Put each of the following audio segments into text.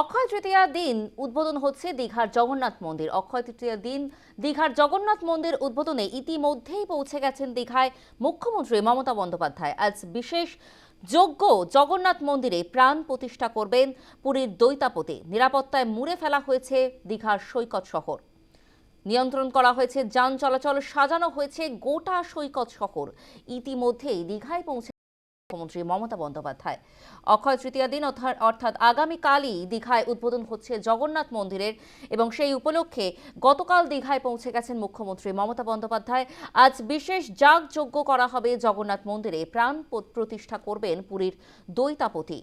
অক্ষয় তৃতীয়া দিন উদ্বোধন হচ্ছে দীঘার জগন্নাথ মন্দির। অক্ষয় তৃতীয়া দিন দীঘার জগন্নাথ মন্দির উদ্বোধনে ইতিমধ্যেই পৌঁছে গেছেন দীঘায় মুখ্যমন্ত্রী মমতা বন্দ্যোপাধ্যায়। আজ বিশেষ যোগ্য জগন্নাথ মন্দিরে প্রাণ প্রতিষ্ঠা করবেন পুরীর দৈতাপতি নিরাপত্তায় মুড়ে ফেলা হয়েছে দীঘার সৈকত শহর। নিয়ন্ত্রণ করা হয়েছে যান চলাচল, সাজানো হয়েছে গোটা সৈকত শহর। ইতিমধ্যেই দীঘায় পৌঁছে মুখ্যমন্ত্রী মমতা বন্দ্যোপাধ্যায়। অক্ষয় তৃতীয়া দিন অর্থাৎ- আগামীকালই দীঘায় উদ্বোধন হচ্ছে জগন্নাথ মন্দিরের এবং সেই উপলক্ষে গতকাল দীঘায় পৌঁছে গেছেন মুখ্যমন্ত্রী মমতা বন্দ্যোপাধ্যায়। আজ বিশেষ যাগযজ্ঞ করা হবে জগন্নাথ মন্দিরে। প্রাণ প্রতিষ্ঠা করবেন পুরীর দৈতাপতি।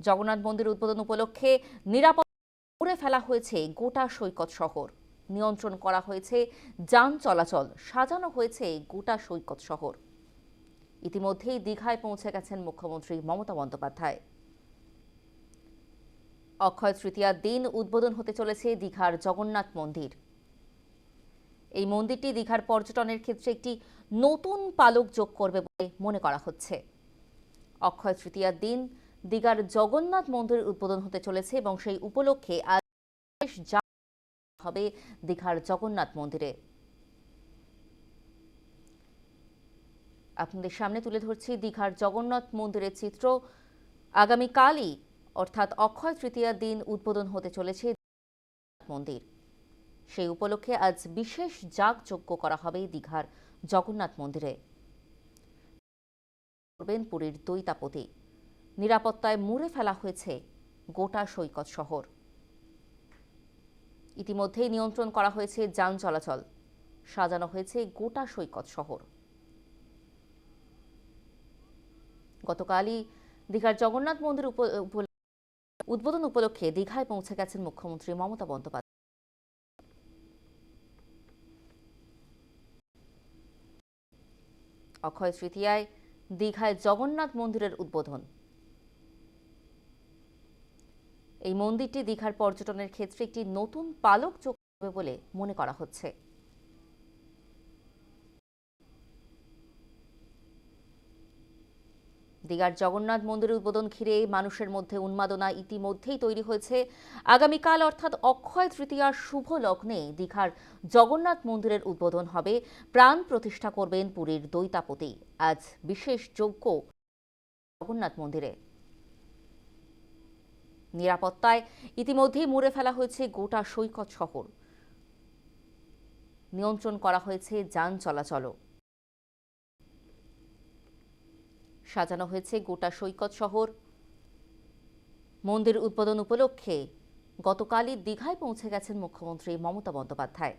জগন্নাথ মন্দির উদ্বোধন উপলক্ষে নিরাপদ উড়ে ফেলা হয়েছে গোটা সৈকত শহর। নিয়ন্ত্রণ করা হয়েছে, যান চলাচল সাজানো হয়েছে গোটা সৈকত শহর। ইতিমধ্যেই দীঘায় পৌঁছে গেছেন মুখ্যমন্ত্রী মমতা বন্দ্যোপাধ্যায়। অক্ষয় তৃতীয়ার দিন উদ্বোধন হতে চলেছে দীঘার জগন্নাথ মন্দির। এই মন্দিরটি দীঘার পর্যটনের ক্ষেত্রে একটি নতুন পালক যোগ করবে বলে মনে করা হচ্ছে। অক্ষয় তৃতীয়ার দিন দীঘার জগন্নাথ মন্দির উদ্বোধন হতে চলেছে এবং সেই উপলক্ষে আজ হবে দীঘার জগন্নাথ মন্দিরে। আপনাদের সামনে তুলে ধরছি দীঘার জগন্নাথ মন্দিরের চিত্র। আগামীকালই, অর্থাৎ অক্ষয় তৃতীয়ার দিন উদ্বোধন হতে চলেছে মন্দির। সেই উপলক্ষে আজ বিশেষ যাগযজ্ঞ করা হবে দীঘার জগন্নাথ মন্দিরে। করবেন পুরীর দৈতাপতি। নিরাপত্তায় মুড়ে ফেলা হয়েছে গোটা সৈকত শহর। ইতিমধ্যেই নিয়ন্ত্রণ করা হয়েছে যান চলাচল। সাজানো হয়েছে গোটা সৈকত শহর। গতকালই দীঘার জগন্নাথ মন্দির উদ্বোধন উপলক্ষে দীঘায় পৌঁছে গেছেন মুখ্যমন্ত্রী মমতা বন্দ্যোপাধ্যায়। অক্ষয় তৃতীয়ায় দীঘায় জগন্নাথ মন্দিরের উদ্বোধন। এই মন্দিরটি দীঘার পর্যটনের ক্ষেত্রে একটি নতুন পালক যোগ করবে বলে মনে করা হচ্ছে। দীঘার জগন্নাথ মন্দির উদ্বোধন ঘিরে মানুষের মধ্যে উন্মাদনা ইতিমধ্যেই তৈরি হয়েছে। আগামীকাল অর্থাৎ অক্ষয় তৃতীয়ার শুভ লগ্নে দীঘার জগন্নাথ মন্দিরের উদ্বোধন হবে। প্রাণ প্রতিষ্ঠা করবেন পুরীর দৈতাপতি। আজ বিশেষ যজ্ঞ জগন্নাথ মন্দিরে। নিরাপত্তায় ইতিমধ্যেই মুড়ে ফেলা হয়েছে গোটা সৈকত শহর। নিয়ন্ত্রণ করা হয়েছে যান চলাচলও। সাজানো হয়েছে গোটা সৈকত শহর। মন্দির উদ্বোধন উপলক্ষে গতকালই দীঘায় পৌঁছে গেছেন মুখ্যমন্ত্রী মমতা বন্দ্যোপাধ্যায়।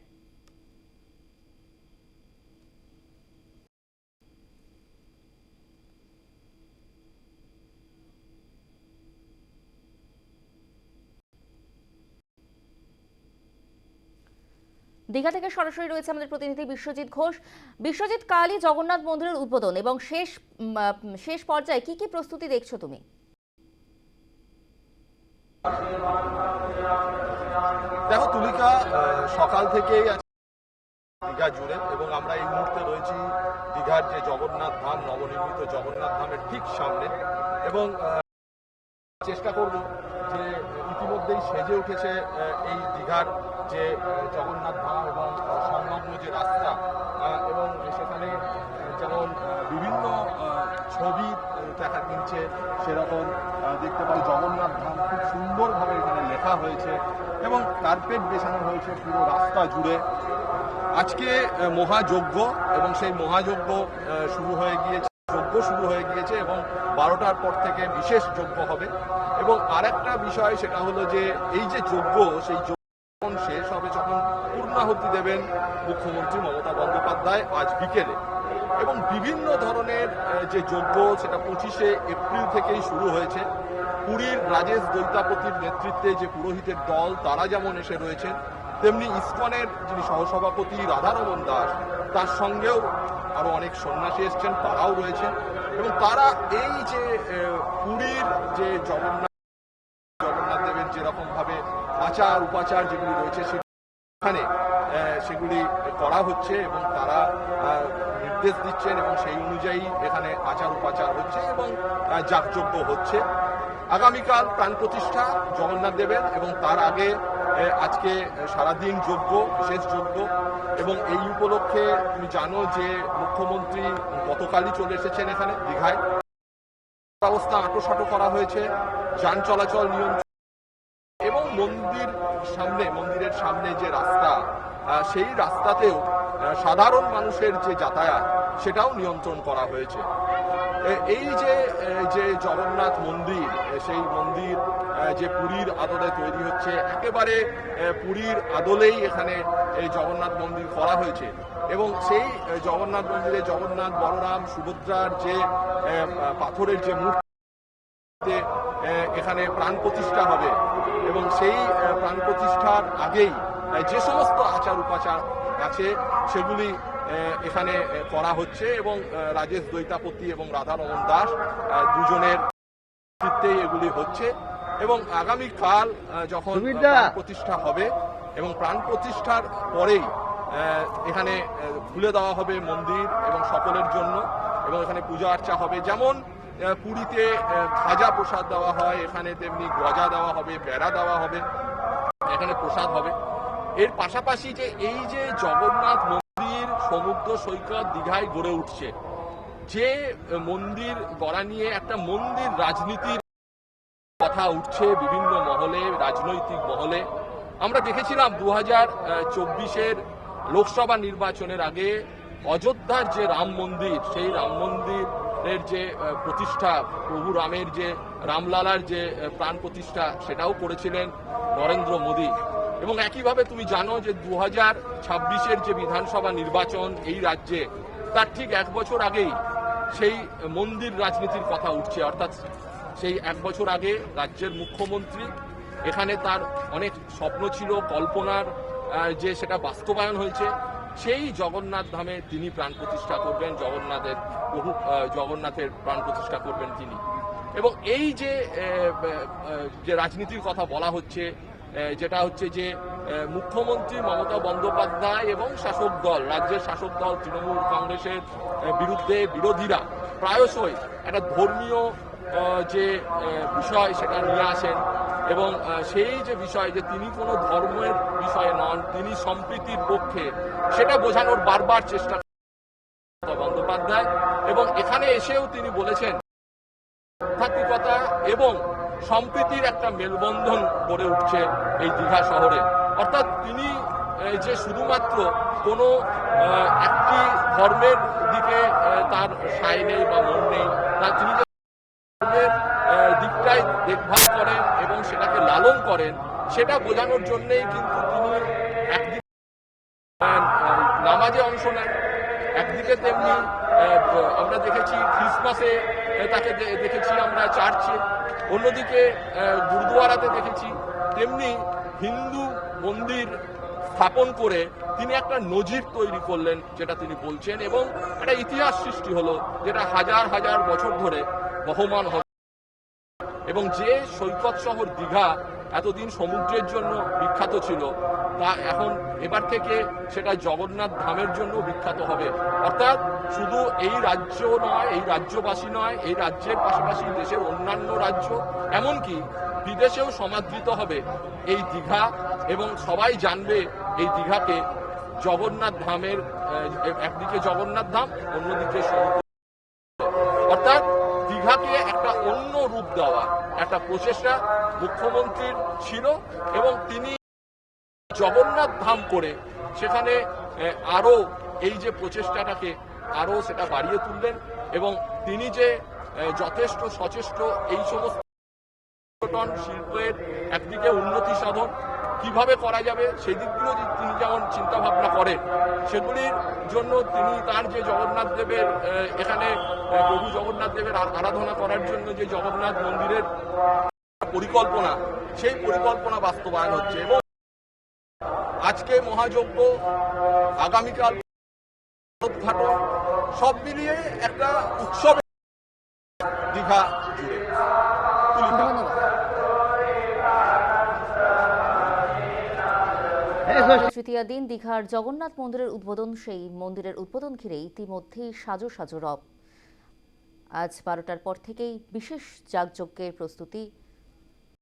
দীঘা থেকে সরাসরি রয়েছে আমাদের প্রতিনিধি বিশ্বজিৎ ঘোষ। বিশ্বজিৎ, কালই জগন্নাথ মন্দিরের উদ্বোধন এবং শেষ শেষ পর্যায়ে কি কি প্রস্তুতি দেখছ তুমি? দেখো, তুলিকা সকাল থেকেই দীঘা জুড়ে এবং আমরা এই মুহূর্তে রয়েছি দীঘার যে জগন্নাথ ধাম, নবনির্মিত জগন্নাথ ধামের ঠিক সামনে এবং চেষ্টা করব যে ইতিমধ্যেই সেজে উঠেছে এই দীঘার যে জগন্নাথ ধাম এবং সংলগ্ন যে রাস্তা এবং সেখানে যেমন বিভিন্ন ছবি দেখা মিলছে, সেরকম দেখতে পাই জগন্নাথ ধাম খুব সুন্দরভাবে এখানে লেখা হয়েছে এবং কার্পেট বেছানো হয়েছে পুরো রাস্তা জুড়ে। আজকে মহাযজ্ঞ এবং সেই মহাযজ্ঞ শুরু হয়ে গিয়েছে। যজ্ঞ শুরু হয়ে গিয়েছে এবং বারোটার পর থেকে বিশেষ যজ্ঞ হবে। এবং আরেকটা বিষয়, সেটা হলো যে এই যে যজ্ঞ, সেই যজ্ঞ শেষ হবে, যখন পূর্ণাহুতি দেবেন মুখ্যমন্ত্রী মমতা বন্দ্যোপাধ্যায় আজ বিকেলে। এবং বিভিন্ন ধরনের যে যজ্ঞ, সেটা পঁচিশে এপ্রিল থেকেই শুরু হয়েছে। পুরীর রাজেশ দৈতাপতির নেতৃত্বে যে পুরোহিতের দল, তারা যেমন এসে রয়েছেন তেমনি ইসকনের যিনি সহসভাপতি রাধারমন দাস, তার সঙ্গেও আরও অনেক সন্ন্যাসী এসছেন, তারাও রয়েছেন এবং তারা এই যে পুরীর যে জগন্নাথ জগন্নাথ দেবের যেরকম ভাবে আচার উপাচার যেগুলি রয়েছে, সেখানে সেগুলি করা হচ্ছে এবং তারা নির্দেশ দিচ্ছেন এবং সেই অনুযায়ী এখানে আচার উপাচার হচ্ছে এবং যাগযজ্ঞ হচ্ছে। আগামীকাল প্রাণ প্রতিষ্ঠা জগন্নাথ দেবের এবং তার আগে আজকে সারাদিন যোগ্য, বিশেষ যোগ্য, এবং এই উপলক্ষে তুমি জানো যে মুখ্যমন্ত্রী গতকালই চলে এসেছেন এখানে, দীঘায়। ব্যবস্থা আঁটোসাঁটো করা হয়েছে, যান চলাচল নিয়ন্ত্রণ এবং মন্দির সামনে, মন্দিরের সামনে যে রাস্তা সেই রাস্তাতেও সাধারণ মানুষের যে যাতায়াত, সেটাও নিয়ন্ত্রণ করা হয়েছে। এই যে যে জগন্নাথ মন্দির সেই মন্দির যে পুরীর আদলে তৈরি হচ্ছে, একেবারে পুরীর আদলেই এখানে এই জগন্নাথ মন্দির করা হয়েছে। এবং সেই জগন্নাথ মন্দিরে জগন্নাথ বলরাম সুভদ্রার যে পাথরের যে মূর্তি এখানে প্রাণ প্রতিষ্ঠা হবে। এবং সেই প্রাণ প্রতিষ্ঠার আগেই যে সমস্ত আচার উপাচার আছে, সেগুলি এখানে করা হচ্ছে এবং রাজেশ দৈতাপতি এবং রাধা রমন দাস দুজনের নেতৃত্বেই এগুলি হচ্ছে এবং আগামী কাল যখন প্রতিষ্ঠা হবে এবং প্রাণ প্রতিষ্ঠার পরেই এখানে খুলে দেওয়া হবে মন্দির এবং সকলের জন্য এবং এখানে পূজা আর্চা হবে। যেমন পুরীতে খাজা প্রসাদ দেওয়া হয় এখানে তেমনি গজা দেওয়া হবে বেড়া দেওয়া হবে এখানে প্রসাদ হবে। এর পাশাপাশি যে এই যে জগন্নাথ মন্দির সমুদ্র সৈকত দীঘায় গড়ে উঠছে। যে মন্দির গড়া নিয়ে একটা মন্দির রাজনীতির কথা উঠছে বিভিন্ন মহলে, রাজনৈতিক মহলে। আমরা দেখেছিলাম দু হাজার চব্বিশের লোকসভা নির্বাচনের আগে অযোধ্যার যে রাম মন্দির, সেই রাম মন্দিরের যে প্রতিষ্ঠা, প্রভু রামের যে, রামলালার যে প্রাণ প্রতিষ্ঠা, সেটাও করেছিলেন নরেন্দ্র মোদী। এবং একইভাবে তুমি জানো যে দু হাজার ছাব্বিশের যে বিধানসভা নির্বাচন এই রাজ্যে, তার ঠিক এক বছর আগেই সেই মন্দির রাজনীতির কথা উঠছে। অর্থাৎ সেই এক বছর আগে রাজ্যের মুখ্যমন্ত্রী, এখানে তার অনেক স্বপ্ন ছিল, কল্পনার যে সেটা বাস্তবায়ন হয়েছে। সেই জগন্নাথ ধামে তিনি প্রাণ প্রতিষ্ঠা করবেন, জগন্নাথের বহু জগন্নাথের প্রাণ প্রতিষ্ঠা করবেন তিনি। এবং এই যে রাজনীতির কথা বলা হচ্ছে যেটা হচ্ছে যে মুখ্যমন্ত্রী মমতা বন্দ্যোপাধ্যায় এবং শাসক দল, রাজ্যের শাসক দল, তৃণমূল কংগ্রেসের বিরুদ্ধে বিরোধীরা প্রায়শই একটা ধর্মীয় যে বিষয় সেটা নিয়ে আসেন এবং সেই যে বিষয় যে তিনি কোনো ধর্মের বিষয়ে নন, তিনি সম্প্রীতির পক্ষে, সেটা বোঝানোর বারবার চেষ্টা মমতা বন্দ্যোপাধ্যায় এবং এখানে এসেও তিনি বলেছেন, আধ্যাত্মিকতা এবং সম্প্রীতির একটা মেলবন্ধন গড়ে উঠছে এই দীঘা শহরে। অর্থাৎ তিনি যে শুধুমাত্র কোনো একটি ধর্মের দিকে তার সায় নেই বা মন নেই, তা তিনি যে ধর্মের দিকটাই দেখভাল করেন এবং সেটাকে লালন করেন, সেটা বোঝানোর জন্যেই কিন্তু তিনি একদিকে নামাজে অংশ নেন, একদিকে তেমনি আমরা দেখেছি খ্রিসমাসে তাকে দেখেছি আমরা চার্চে। অন্যদিকে গুরুদুয়ারাতে দেখেছি তেমনি হিন্দু মন্দির স্থাপন করে তিনি একটা নজির তৈরি করলেন, যেটা তিনি বলছেন, এবং একটা ইতিহাস সৃষ্টি হলো, যেটা হাজার হাজার বছর ধরে বহমান হবে এবং যে সৈকত শহর দীঘা এতদিন সমুদ্রের জন্য বিখ্যাত ছিল, তা এখন এবার থেকে সেটা জগন্নাথ ধামের জন্য বিখ্যাত হবে। অর্থাৎ শুধু এই রাজ্য নয়, এই রাজ্যবাসী নয়, এই রাজ্যের পাশাপাশি দেশের অন্যান্য রাজ্য, এমনকি বিদেশেও সমাদৃত হবে এই দীঘা, এবং সবাই জানবে এই দীঘাকে জগন্নাথ ধামের একদিকে জগন্নাথ ধাম, অন্যদিকে সমুদ্র। অর্থাৎ দীঘাকে অন্য রূপ দেওয়া। একটা প্রচেষ্টা মুখ্যমন্ত্রীর ছিল এবং তিনি জগন্নাথ ধাম করে সেখানে আরও আরও এই যে প্রচেষ্টাটাকে আরও সেটা বাড়িয়ে তুললেন এবং তিনি যে যথেষ্ট সচেষ্ট এই সমস্ত পর্যটন শিল্পের একদিকে উন্নতি সাধন কীভাবে করা যাবে, সেই দিকগুলো তিনি যেমন চিন্তা ভাবনা করেন, সেগুলির জন্য তিনি তার যে জগন্নাথ দেবের এখানে প্রভু জগন্নাথ দেবের আরাধনা করার জন্য যে জগন্নাথ মন্দিরের পরিকল্পনা, সেই পরিকল্পনা বাস্তবায়ন হচ্ছে। এবং আজকে মহাযজ্ঞ, আগামীকাল উদ্ঘাটন, সব মিলিয়ে একটা উৎসব দীঘা জুড়ে। ধন্যবাদ। তৃতীয়া দিন দীঘার জগন্নাথ মন্দিরের উদ্বোধন, সেই মন্দিরের উদ্বোধন ঘিরে ইতিমধ্যেই সাজো সাজো রব। আজ বারোটার পর থেকেই বিশেষ যাগযজ্ঞের প্রস্তুতি